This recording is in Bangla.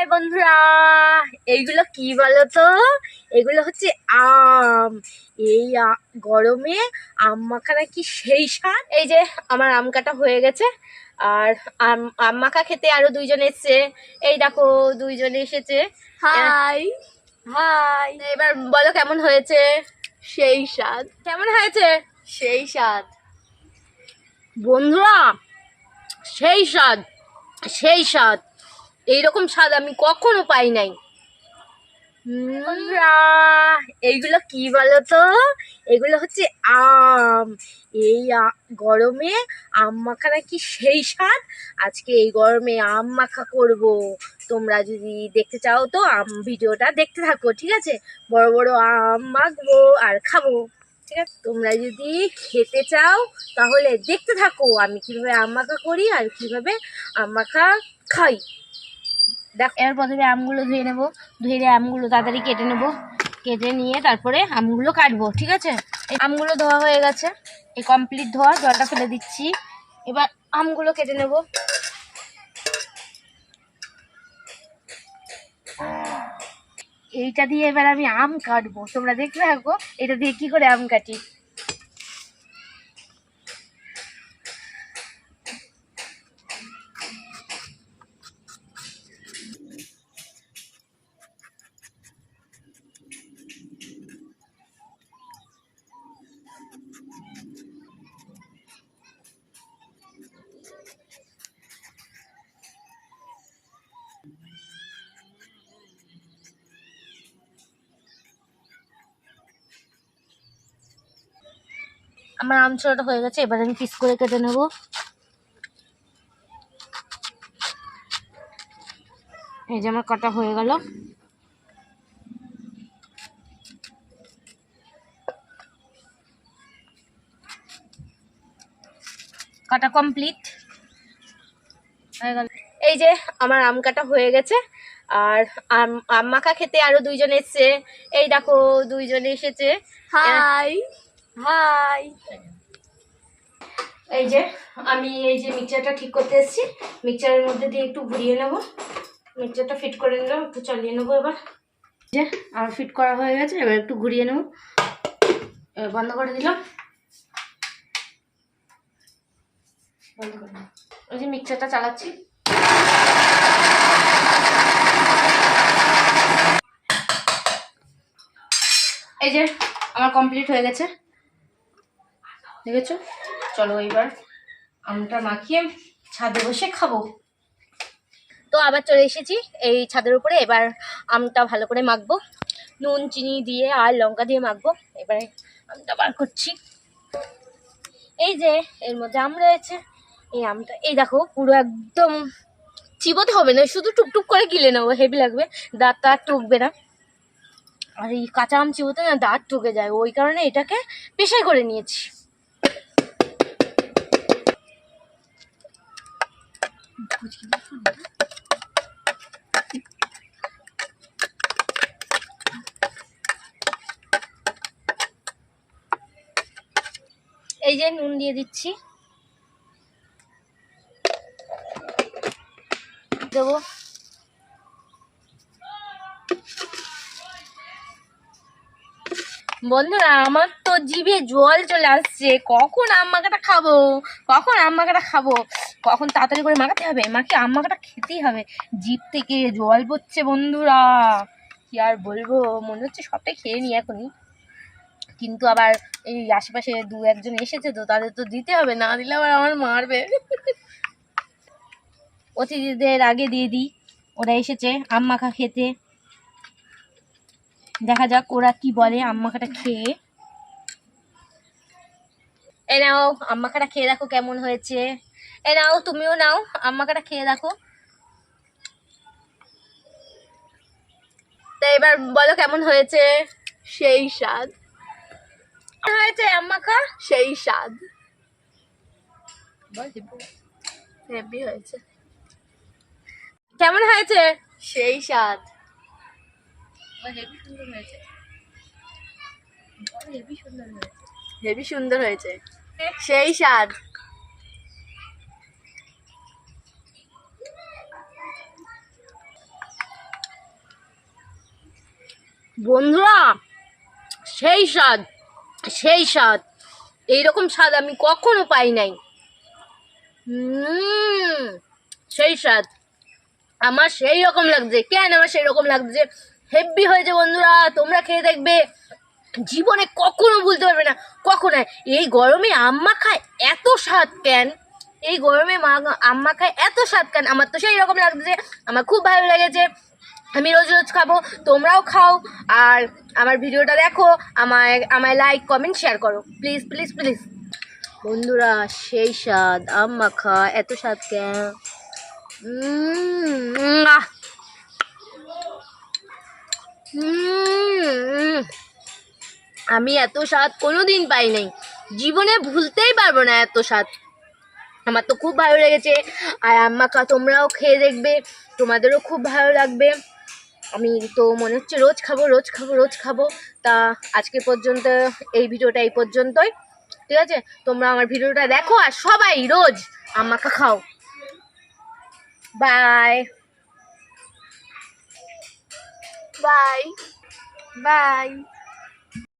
হাই বন্ধুরা এইগুলো কি বলো তো এগুলো হচ্ছে আম। এই গরমে আম মাখা নাকি সেই স্বাদ। এই যে আমার আম কাটা হয়ে গেছে। আর আম আম মাখা খেতে আরও দুইজন এসছে। এই দেখো দুইজন এসেছে। হাই। হাই। এবার বলো কেমন হয়েছে? সেই স্বাদ। কেমন হয়েছে? সেই স্বাদ। বন্ধুরা সেই স্বাদ। সেই স্বাদ। এইরকম স্বাদ আমি কখনো পাই নাই। এইগুলো কি বলো তো এগুলো হচ্ছে আম। এই গরমে আম মাখা নাকি সেই স্বাদ? আজকে এই গরমে আম মাখা করব। তোমরা যদি দেখতে চাও তো আম ভিডিওটা দেখতে থাকো, ঠিক আছে? বড় বড় আম মাখবো আর খাব, ঠিক আছে? তোমরা যদি খেতে চাও তাহলে দেখতে থাকো আমি কীভাবে আম মাখা করি আর কীভাবে আম মাখা খাই। দেখ এর প্রথমে আমগুলো ধুয়ে নেব। ধুয়ে দিয়ে আমগুলো তাড়াতাড়ি কেটে নেব। কেটে নিয়ে তারপরে আমগুলো কাটবো, ঠিক আছে? এই আমগুলো ধোয়া হয়ে গেছে। এই কমপ্লিট ধোয়া, জলটা ফেলে দিচ্ছি। এবার আমগুলো কেটে নেব। এইটা দিয়ে এবার আমি আম কাটবো। তোমরা থাকো এটা দিয়ে কি করে আম কাটি? আমার আম হয়ে গেছে, এবার আমি পিস করে কেটে নেব। এই যে আমার কাটা হয়ে গেল। কাটা কমপ্লিট হয়ে গেল। এই যে আমার আম কাটা হয়ে গেছে, আর আম আম মাখা খেতে আরও দুইজন এসছে। এই দেখো, দুইজন এসেছে। হাই হাই এই যে, আমি এই যে মিক্সচারটা ঠিক করতে এসেছি। মিক্সচারের মধ্যে দিয়ে একটু ঘুরিয়ে নেব। মিক্সচারটা ফিট করে নিলাম, একটু চালিয়ে নেব এবার। যে, আমার ফিট করা হয়ে গেছে, এবার একটু ঘুরিয়ে নেব। বন্ধ করে দিলাম। ওই যে মিক্সচারটা চালাচ্ছি। এই যে, আমার কমপ্লিট হয়ে গেছে। দেখেছ? চলো এবার আমটা মাখিয়ে ছাদে বসে খাব। তো আবার চলে এসেছি এই ছাদের উপরে, এবার আমটা ভালো করে মাখবো। নুন, চিনি দিয়ে আর লঙ্কা দিয়ে মাখবো। এবারে আমটা বার করছি। এই যে এর মধ্যে আম রয়েছে, এই আমটা, এই দেখো, পুরো একদম চিবোতে হবে না, শুধু টুকটুক করে গিলে নেব, হেভি লাগবে দাঁতটা আর টুকবে না। আর এই কাঁচা আম চিবোতে না দাঁত ঠকে যায়, ওই কারণে এটাকে পেশাই করে নিয়েছি। এই যে নুন দিয়ে দিচ্ছি। দেবো। বন্ধুরা, আমার তো জিভে জল চলে আসছে। কখন আম খাব? কখন আম খাব? কখন তাড়াতাড়ি করে মাখাতে হবে? মাকে আম মাখাটা খেতেই হবে। জিভ থেকে জল পড়ছে বন্ধুরা। কি আর বলব? মনে হচ্ছে সবটাই খেয়ে নি এখনই। কিন্তু আবার এই আশেপাশে দু একজন এসেছে তো তাদের তো দিতে হবে। না দিলে আবার আমার মারবে। অতিথিদের আগে দিয়ে দিই। ওরা এসেছে আম মাখা খেতে। দেখা যাক ওরা কি বলে আম্মাখাটা খেয়ে। এ নাও, আম্মাখাটা খেয়ে দেখো কেমন হয়েছে। এ নাও তুমিও নাও। আম্মাখাটা খেয়ে দেখো। তা এবার বলো কেমন হয়েছে? সেই স্বাদ। হয়েছে আম্মাখা সেই স্বাদ। হেভি হয়েছে। কেমন হয়েছে? সেই স্বাদ। হেভি সুন্দর হয়েছে। হেভি সুন্দর হয়েছে। হেভি সুন্দর হয়েছে। সেই স্বাদ। বন্ধুরা, সেই স্বাদ সেই স্বাদ। এইরকম স্বাদ আমি কখনো পাই নাই। সেই স্বাদ। আমার সেই রকম লাগছে। কেন আমার সেই রকম লাগছে? হেভি হয়েছে বন্ধুরা, তোমরা খেয়ে দেখবে। জীবনে কখনো ভুলতে পারবে না, কখনো এই গরমে আম্মা খায় এত স্বাদ কেন? এই গরমে মা, আম্মা খায় এত স্বাদ কেন? আমার তো সেই রকম লাগছে। আমার খুব ভালো লেগেছে। আমি রোজ রোজ খাব, তোমরাও খাও, আর আমার ভিডিওটা দেখো, আমায় আমায় লাইক কমেন্ট শেয়ার করো। প্লিজ প্লিজ প্লিজ বন্ধুরা, সেই স্বাদ, আম মাখা, এত স্বাদ কেন? আমি এত স্বাদ কোনোদিন পাই নাই। জীবনে ভুলতেই পারব না এত স্বাদ। আমার তো খুব ভালো লেগেছে। আর আম্মা কা তোমরাও খেয়ে দেখবে, তোমাদেরও খুব ভালো লাগবে। আমি তো মনে হচ্ছে রোজ খাব রোজ খাব রোজ খাব। তা আজকে পর্যন্ত এই ভিডিওটা এই পর্যন্তই। ঠিক আছে? তোমরা আমার ভিডিওটা দেখো আর সবাই রোজ আমাকে খাও। বাই। বাই। বাই।